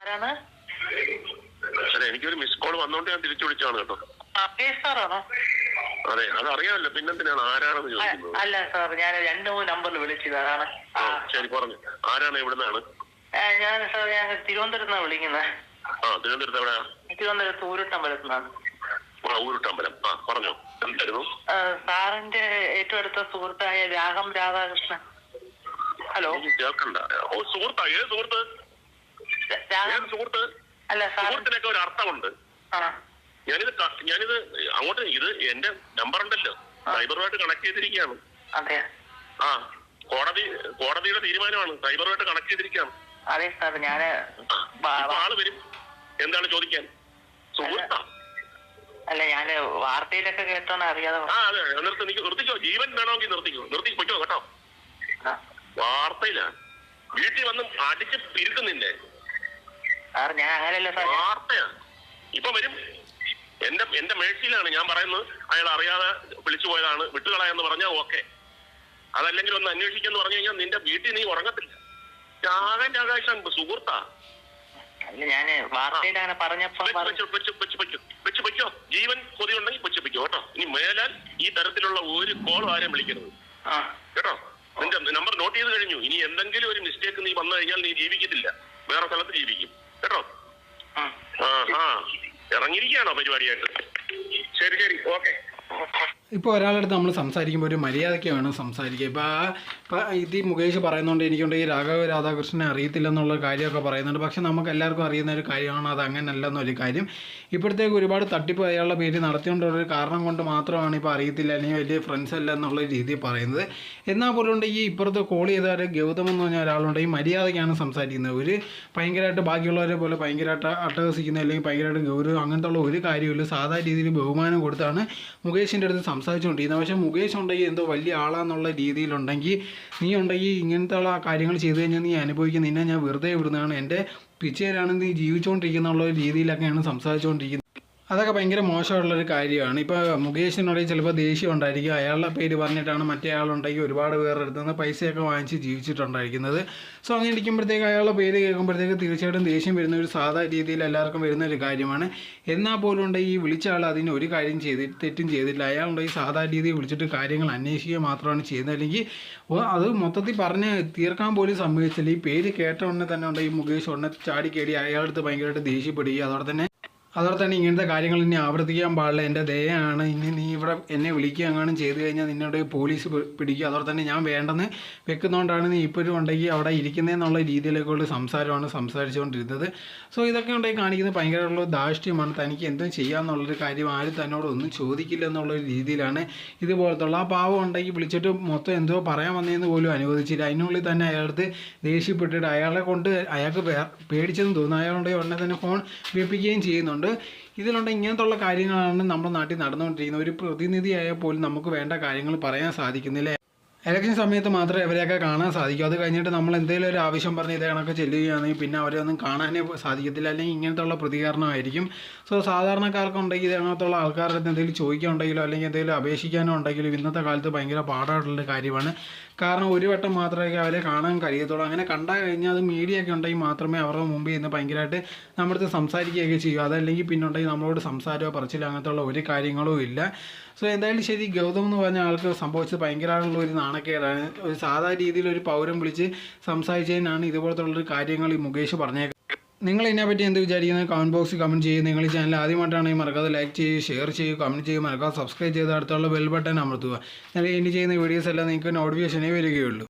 ആരാണ്? അല്ല എനിക്കൊരു മിസ് കോൾ വന്നോണ്ട് ഞാൻ തിരിച്ചു വിളിച്ചാണ് കേട്ടോ. ആ സാറാണോ? അതെ അത് അറിയാമല്ലോ പിന്നെന്തിനാണ് ആരാണെന്ന് ചോദിക്കുന്നത്. അല്ല സാർ ഞാൻ രണ്ട് മൂന്ന് നമ്പറിൽ വിളിച്ചതാണ്. ആ ശരി പറഞ്ഞു. ആരാണ് എവിടുന്നാണ് ഞാൻ സാർ ഞാൻ തിരുവനന്തപുരത്ത് നിന്നാണ് വിളിക്കുന്നത് ആ തിരുവനന്തപുരത്ത് എവിടെയാ? തിരുവനന്തപുരത്ത് ഊരുട്ടമ്പലത്ത് നിന്നാണ് ആ ഊരുട്ടമ്പലം. ആ പറഞ്ഞോ. എന്തായിരുന്നു? ആ, സാറിന്റെ ഏറ്റവും അടുത്ത സുഹൃത്തായ രാഗം രാധാകൃഷ്ണൻ. ഹലോ? എനിക്ക് കേൾക്കണ്ട. ഓ സുഹൃത്താ ഏത് സുഹൃത്ത്? രാഗം സുഹൃത്ത്. സുഹൃത്തിനൊക്കെ ഒരു അർത്ഥമുണ്ട്. ഞാനിത് ഞാനിത് അങ്ങോട്ട് ഇത് എന്റെ നമ്പർ ഉണ്ടല്ലോ സൈബറുമായിട്ട് കണക്ട് ചെയ്തിരിക്കുകയാണ്. ആ. കോടതി കോടതിയുടെ തീരുമാനമാണ്. സൈബറുമായിട്ട് കണക്ട് ചെയ്തിരിക്കുകയാണ്. അതെ സാർ. ഞാൻ ആൾ വരും. എന്താണ് ചോദിക്കാൻ? സുഹൃത്താ? അല്ല ഞാൻ വാർത്തയിലൊക്കെ കേട്ടോന്ന് അറിയാതെ ആ അതെ നിർത്തി നീ നിർത്തിക്കോ. ജീവൻ വേണമെങ്കിൽ നിർത്തിക്കോ. നിർത്തി പൊയ്ക്കോ കേട്ടോ. വാർത്തയിലാണ് വീട്ടിൽ വന്ന് അടിച്ച് പിരുക്കുന്നില്ലേ? സാർ ഞാൻ അങ്ങനെയല്ല സാർ. ഞാൻ- വാർത്തയാണ്. ഇപ്പൊ വരും. എന്റെ എന്റെ മേഴ്സിയിലാണ് ഞാൻ പറയുന്നത്. അയാൾ അറിയാതെ വിളിച്ചു പോയതാണ്. വിട്ടുകളയെന്ന് പറഞ്ഞാൽ ഓക്കെ. അതല്ലെങ്കിൽ ഒന്ന് അന്വേഷിക്കെന്ന് പറഞ്ഞു കഴിഞ്ഞാൽ നിന്റെ വീട്ടിൽ നീ ഉറങ്ങത്തില്ല. ചാകന്റെ ആകാശം സുഹൃത്താ. ഞാൻ വാർത്തയിൽ അങ്ങനെ പറഞ്ഞപ്പോ വെച്ച് പറഞ്ഞു. വെച്ച് വെച്ച് വെച്ച് വെച്ചു വെച്ച് വെച്ചോ. ജീവൻ കേട്ടോ. ഇനി മേലാൽ ഈ തരത്തിലുള്ള ഒരു കോൾ ആരെയും വിളിക്കരുത്. കേട്ടോ? നിന്റെ നമ്പർ നോട്ട് ചെയ്ത് കഴിഞ്ഞു. ഇനി എന്തെങ്കിലും ഒരു മിസ്റ്റേക്ക് നീ വന്നു കഴിഞ്ഞാൽ നീ ജീവിക്കത്തില്ല. വേറെ സ്ഥലത്ത് ജീവിക്കും. കേട്ടോ? ആ. ആ ഇറങ്ങിയിരിക്കുകയാണോ പരിപാടിയായിട്ട്? ശരി ശരി. ഓക്കെ. ഇപ്പോൾ ഒരാളടുത്ത് നമ്മൾ സംസാരിക്കുമ്പോൾ ഒരു മര്യാദയ്ക്ക് വേണം സംസാരിക്കുക ഇപ്പോൾ ആ ഇപ്പം ഇത് മുകേഷ് പറയുന്നുണ്ട് എനിക്കുണ്ട് ഈ രാഘവ രാധാകൃഷ്ണനെ അറിയത്തില്ല എന്നുള്ള കാര്യമൊക്കെ പറയുന്നുണ്ട്. പക്ഷേ നമുക്ക് എല്ലാവർക്കും അറിയുന്ന ഒരു കാര്യമാണ് അത് അങ്ങനെയല്ല എന്നൊരു കാര്യം. ഇപ്പോഴത്തേക്ക് ഒരുപാട് തട്ടിപ്പ് അയാളുടെ പേര് നടത്തിക്കൊണ്ടുള്ള ഒരു കാരണം കൊണ്ട് മാത്രമാണ് ഇപ്പോൾ അറിയത്തില്ല അല്ലെങ്കിൽ വലിയ ഫ്രണ്ട്സ് അല്ല എന്നുള്ള രീതിയിൽ പറയുന്നത്. എന്നാൽ പോലും ഈ ഇപ്പുറത്ത് കോൾ ചെയ്ത ഒരു ഗൗതം എന്ന് പറഞ്ഞ ഒരാളുണ്ട്. ഈ മര്യാദയ്ക്കാണ് സംസാരിക്കുന്നത്. ഒരു ഭയങ്കരമായിട്ട് ബാക്കിയുള്ളവരെ പോലെ ഭയങ്കരമായിട്ട് അട്ടഹസിക്കുന്ന അല്ലെങ്കിൽ ഭയങ്കരമായിട്ട് ഗൗരവം അങ്ങനത്തെ ഉള്ള ഒരു കാര്യമില്ല. സാധാരണ രീതിയിൽ ബഹുമാനം കൊടുത്താണ് മുകേഷിന്റെ അടുത്ത് സംസാരിച്ചുകൊണ്ടിരിക്കുന്നത് പക്ഷേ മുകേഷ് ഉണ്ടെങ്കിൽ എന്തോ വലിയ ആളാന്നുള്ള രീതിയിലുണ്ടെങ്കിൽ നീ ഉണ്ടെങ്കിൽ ഇങ്ങനത്തെ കാര്യങ്ങൾ ചെയ്തു കഴിഞ്ഞാൽ നീ അനുഭവിക്കുന്ന നിന്നെ ഞാൻ വെറുതെ വിടുന്നതാണ്. എന്റെ പിച്ചേരാണ് നീ ജീവിച്ചുകൊണ്ടിരിക്കുന്ന ഒരു രീതിയിലൊക്കെയാണ് സംസാരിച്ചുകൊണ്ടിരിക്കുന്നത് അതൊക്കെ ഭയങ്കര മോശമുള്ളൊരു കാര്യമാണ്. ഇപ്പോൾ മുകേഷിനുണ്ടെങ്കിൽ ചിലപ്പോൾ ദേഷ്യം ഉണ്ടായിരിക്കും. അയാളുടെ പേര് പറഞ്ഞിട്ടാണ് മറ്റേ ആളുണ്ടെങ്കിൽ ഒരുപാട് പേരുടെ അടുത്ത് നിന്ന് പൈസയൊക്കെ വാങ്ങിച്ച് ജീവിച്ചിട്ടുണ്ടായിരിക്കുന്നത്. സോ അങ്ങനെ ഇരിക്കുമ്പോഴത്തേക്ക് അയാളുടെ പേര് കേൾക്കുമ്പോഴത്തേക്ക് തീർച്ചയായിട്ടും ദേഷ്യം വരുന്ന ഒരു സാധാ രീതിയിൽ എല്ലാവർക്കും വരുന്ന ഒരു കാര്യമാണ്. എന്നാൽ പോലും ഉണ്ടെങ്കിൽ ഈ വിളിച്ച ആൾ അതിന് ഒരു കാര്യം ചെയ്തി തെറ്റും ചെയ്തിട്ടില്ല. അയാളുണ്ടെങ്കിൽ സാധാ രീതിയിൽ വിളിച്ചിട്ട് കാര്യങ്ങൾ അന്വേഷിക്കുക മാത്രമാണ് ചെയ്യുന്നത്. അല്ലെങ്കിൽ അത് മൊത്തത്തിൽ പറഞ്ഞ് തീർക്കാൻ പോലും സമ്മതിച്ചില്ല. ഈ പേര് കേട്ട ഉടനെ തന്നെ ഉണ്ടെങ്കിൽ മുകേഷ് ഉടനെ ചാടിക്കേടി അയാളുടെ അടുത്ത് ഭയങ്കരമായിട്ട് ദേഷ്യപ്പെടുകയും അതോടെ തന്നെ അതോടെ തന്നെ ഇങ്ങനത്തെ കാര്യങ്ങൾ ഇനി ആവർത്തിക്കാൻ പാടില്ല. എന്റെ ദയാണ് ഇനി നീ ഇവിടെ എന്നെ വിളിക്കുക എങ്ങാനും ചെയ്തു കഴിഞ്ഞാൽ നിന്നോട് പോലീസ് പിടിക്കുക അതോടെ തന്നെ ഞാൻ വേണ്ടെന്ന് വെക്കുന്നതുകൊണ്ടാണ് നീ ഇപ്പോഴും ഉണ്ടെങ്കിൽ അവിടെ ഇരിക്കുന്നതെന്നുള്ള രീതിയിലേക്കുള്ള സംസാരമാണ് സംസാരിച്ചുകൊണ്ടിരുന്നത്. സോ ഇതൊക്കെ ഉണ്ടെങ്കിൽ കാണിക്കുന്നത് ഭയങ്കരമുള്ള ധാർഷ്ട്യമാണ്. തനിക്ക് എന്തും ചെയ്യാമെന്നുള്ളൊരു കാര്യം ആരും തന്നോട് ഒന്നും ചോദിക്കില്ല എന്നുള്ളൊരു രീതിയിലാണ് ഇതുപോലത്തുള്ള. ആ പാവം ഉണ്ടെങ്കിൽ വിളിച്ചിട്ട് മൊത്തം എന്തോ പറയാൻ വന്നതെന്ന് പോലും അനുവദിച്ചില്ല. അതിനുള്ളിൽ തന്നെ അയാളടുത്ത് ദേഷ്യപ്പെട്ടിട്ട് അയാളെ കൊണ്ട് അയാൾക്ക് പേടിച്ചെന്ന് തോന്നുന്നു. അയാളുണ്ടെങ്കിൽ ഉടനെ തന്നെ ഫോൺ ഉപയോഗിക്കുകയും ചെയ്യുന്നുണ്ട്. ഇതിലുണ്ട് ഇങ്ങനത്തെ ഉള്ള കാര്യങ്ങളാണ് നമ്മുടെ നാട്ടിൽ നടന്നുകൊണ്ടിരിക്കുന്നത്. ഒരു പ്രതിനിധിയായ പോലും നമുക്ക് വേണ്ട കാര്യങ്ങൾ പറയാൻ സാധിക്കുന്നില്ല. ഇലക്ഷൻ സമയത്ത് മാത്രമേ അവരെയൊക്കെ കാണാൻ സാധിക്കൂ. അത് കഴിഞ്ഞിട്ട് നമ്മൾ എന്തെങ്കിലും ഒരു ആവശ്യം പറഞ്ഞ് ഇതേ കണക്ക് ചെല്ലുകയാണെങ്കിൽ പിന്നെ അവരെ ഒന്നും കാണാനേ സാധിക്കത്തില്ല. അല്ലെങ്കിൽ ഇങ്ങനത്തെ ഉള്ള പ്രതികരണമായിരിക്കും സോ സാധാരണക്കാർക്കുണ്ടെങ്കിൽ ഇതിനകത്തുള്ള ആൾക്കാരുടെ എന്തെങ്കിലും ചോദിക്കാനുണ്ടെങ്കിലോ അല്ലെങ്കിൽ എന്തെങ്കിലും അപേക്ഷിക്കാനോ ഉണ്ടെങ്കിലും ഇന്നത്തെ കാലത്ത് ഭയങ്കര പാടായിട്ടുള്ള കാര്യമാണ്. കാരണം ഒരു വട്ടം മാത്രമേ അവരെ കാണാൻ കഴിയത്തുള്ളൂ. അങ്ങനെ കണ്ടാൽ കഴിഞ്ഞാൽ അത് മീഡിയ ഒക്കെ ഉണ്ടെങ്കിൽ മാത്രമേ അവരുടെ മുമ്പിൽ നിന്ന് ഭയങ്കരമായിട്ട് നമ്മുടെ അടുത്ത് സംസാരിക്കുകയൊക്കെ ചെയ്യൂ. അതല്ലെങ്കിൽ പിന്നെ ഉണ്ടെങ്കിൽ നമ്മളോട് സംസാരമോ പറച്ചിലോ അങ്ങനത്തെ ഉള്ള ഒരു കാര്യങ്ങളും ഇല്ല. സോ എന്തായാലും ശരി ഗൗതം എന്ന് പറഞ്ഞ ആൾക്ക് സംഭവിച്ചത് ഭയങ്കരമായിട്ടുള്ള ഒരു നാണക്കേടാണ്. ഒരു സാധാരണ രീതിയിൽ ഒരു പൗരം വിളിച്ച് സംസാരിച്ചതിനാണ് ഇതുപോലത്തെ ഉള്ളൊരു കാര്യങ്ങൾ ഈ മുകേഷ് പറഞ്ഞേക്കുന്നത്. നിങ്ങൾ ഇതിനെപ്പറ്റി എന്ത് വിചാരിക്കുന്നത് കമന്റ് ബോക്സിൽ കമന്റ് ചെയ്യുക നിങ്ങൾ ഈ ചാനൽ ആദ്യമായിട്ടാണെങ്കിൽ മറക്കാതെ ലൈക്ക് ചെയ്യുക ഷെയർ ചെയ്യുക കമന്റ് ചെയ്യുക മറക്കാതെ സബ്സ്ക്രൈബ് ചെയ്ത് അടുത്തുള്ള ബെൽ ബട്ടൺ അമർത്തുക. എന്നാൽ ഇനി ചെയ്യുന്ന വീഡിയോസ് എല്ലാം നിങ്ങൾക്ക് നോട്ടിഫിക്കേഷനേ വരികയുള്ളൂ.